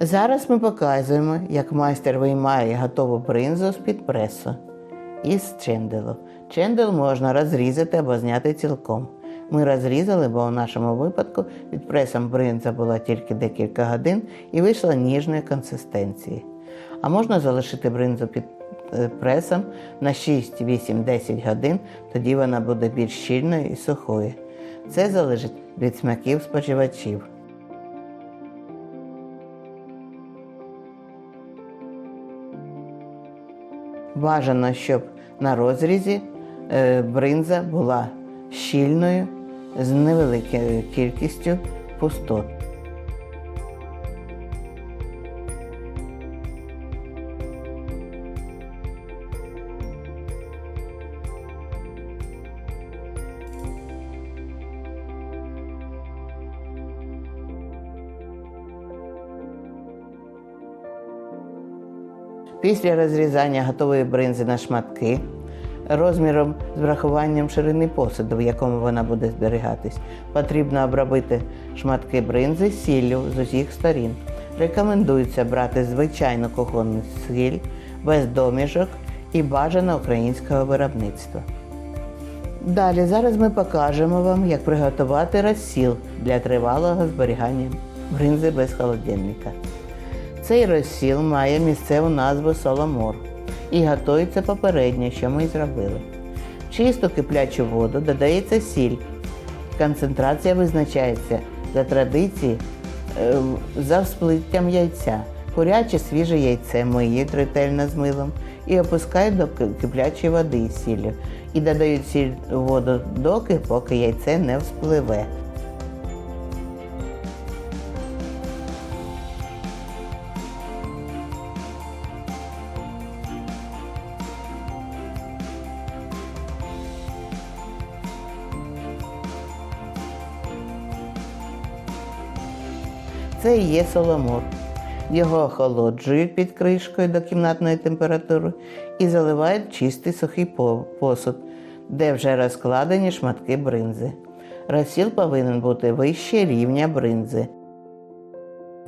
Зараз ми показуємо, як майстер виймає готову бринзу з-під пресу із ченделу. Чендел можна розрізати або зняти цілком. Ми розрізали, бо в нашому випадку під пресом бринза була тільки декілька годин і вийшла ніжної консистенції. А можна залишити бринзу під е, пресом на 6, 8, 10 годин, тоді вона буде більш щільною і сухою. Це залежить від смаків споживачів. Бажано, щоб на розрізі е, бринза була щільною з невеликою кількістю пустот. Після розрізання готової бринзи на шматки розміром з врахуванням ширини посуду, в якому вона буде зберігатись, потрібно обробити шматки бринзи сіллю з усіх сторін. Рекомендується брати звичайну кухонну сіль без домішок і бажано українського виробництва. Далі зараз ми покажемо вам, як приготувати розсіл для тривалого зберігання бринзи без холодильника. Цей розсіл має місцеву назву соломор і готується попередньо, що ми й зробили. Чисту киплячу воду додається сіль. Концентрація визначається за традиції е, за всплиттям яйця. Куряче свіже яйце миють ретельно з милом і опускають до киплячої води з сіллю. І додають сіль воду доки, поки яйце не вспливе. Це і є соломор. Його охолоджують під кришкою до кімнатної температури і заливають чистий сухий посуд, де вже розкладені шматки бринзи. Розсіл повинен бути вище рівня бринзи.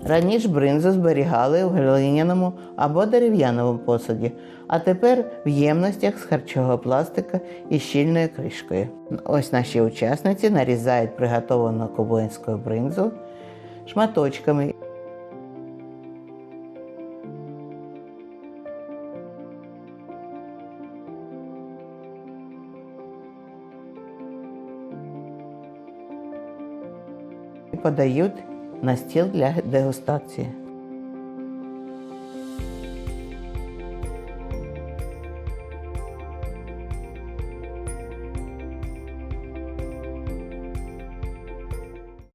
Раніше бринзу зберігали в глиняному або дерев'яному посуді, а тепер в ємностях з харчового пластика і щільною кришкою. Ось наші учасниці нарізають приготовану кубинську бринзу шматочками. І подають на стіл для дегустації.